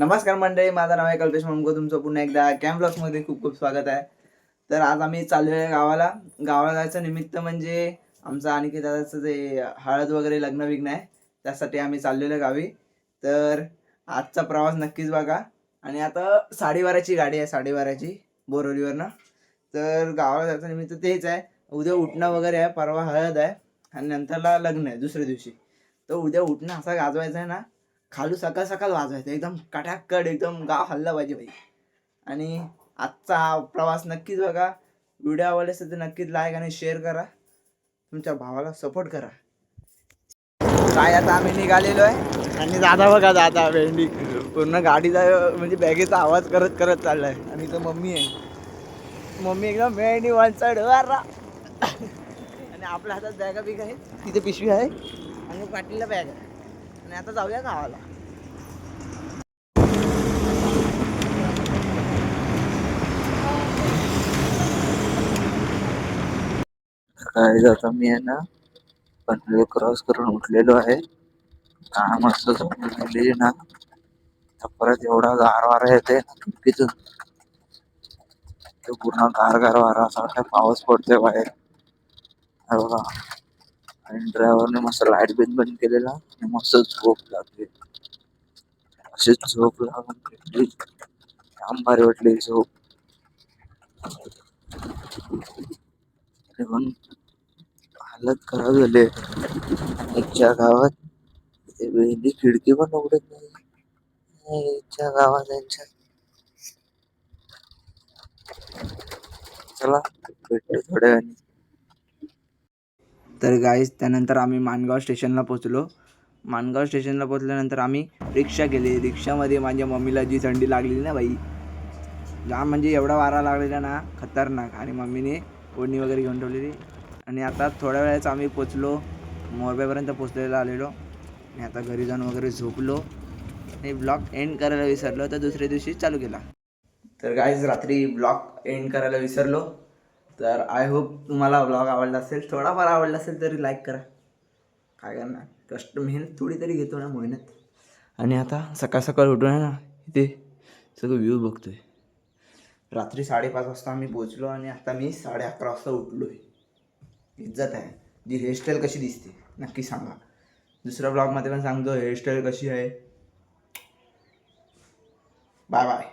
नमस्कार मंडळी माझं नाव आहे कल्पेश मंगो. तुमचं पुन्हा एकदा कॅम्प ब्लॉक्समध्ये खूप खूप स्वागत आहे. तर आज आम्ही चाललो आहे गावाला. गावाला जायचं निमित्त म्हणजे आमचं आणखी दादाचं जे हळद वगैरे लग्न विघ्न आहे त्यासाठी आम्ही चाललेलो गावी. तर आजचा प्रवास नक्कीच बघा. आणि आता साडेबाराची गाडी आहे साडेबाराची बोरवलीवरनं तर गावाला जायचं निमित्त तेच आहे. उद्या उठणं वगैरे आहे परवा हळद आहे आणि नंतरला लग्न आहे दुसऱ्या दिवशी. तर उद्या उठणं असा गाजवायचा आहे ना खालू सकाळ सकाळ वाजवायचं. एकदम कटाकड एकदम गाव हल्ला पाहिजे भाई आणि आजचा हा प्रवास नक्कीच बघा. व्हिडिओ आवडले असेल तर नक्कीच लाईक आणि शेअर करा. तुमच्या भावाला सपोर्ट करा. काय आता आम्ही निघालेलो आहे. आणि दादा बघा दादा भेंडी पूर्ण गाडीचा म्हणजे बॅगेचा आवाज करत करत चाललाय. आणि तो मम्मी आहे. मम्मी एकदम भेंडी वन साईड आणि आपल्या हातात बॅगा बिग आहे. तिथे पिशवी आहे. आणि पाटीला बॅग आहे. आणि आता जाऊया गावाला. काय आता मी आहे ना पनवेल क्रॉस करून उठलेलो आहे. काम मस्त झोपलेली ना. तर परत एवढा गार वारा येते चुकीच. तो पूर्ण गार गार वारा असा वाटतं पाऊस पडतोय बाहेर. बघा. आणि ड्रायव्हरने मस्त लाइट बिन बंद केलेला. आणि मस्त झोप लागली. अशी झोप लागून भेटली काम भारी वाटली झोप. पण हालत खराब झाली. एकच्या गावात ते वेली खिडकी पण उघडत नाही. एकच्या गावात त्यांच्या चला भेटतो थोड्या वेळाने. तर गाईज त्यानंतर आम्ही माणगाव स्टेशनला पोचलो माणगाव स्टेशनला पोचल्यानंतर आम्ही रिक्षा केली. रिक्षामध्ये माझ्या मम्मीला जी थंडी लागलेली ना बाई जा म्हणजे एवढा वारा लागलेला ना खतरनाक. आणि मम्मीने ओढणी वगैरे घेऊन ठेवलेली. आणि आता थोड्या वेळाच आम्ही पोचलो मोरब्यापर्यंत पोचलेला आलेलो. आणि आता घरी जाऊन वगैरे झोपलो. आणि ब्लॉग एंड करायला विसरलो. तर दुसऱ्या दिवशी चालू केला. तर गाईज रात्री ब्लॉग एंड करायला विसरलो. तर आय होप तुम्हाला ब्लॉग आवडला असेल थोडाफार आवडला असेल तरी लाईक करा. काय करणार? कष्ट मेहनत थोडी तरी घेतो ना मेहनत. आणि आता सकाळ सकाळ उठून आहे ना इथे सगळं व्ह्यू बघतोय. रात्री साडेपाच वाजता आम्ही पोचलो आणि आता मी साडे अकरा वाजता उठलो आहे इज्जत आहे. जी हेअरस्टाईल कशी दिसते? नक्की सांगा. दुसऱ्या ब्लॉगमध्ये पण सांगतो हेअरस्टाईल कशी आहे. Bye bye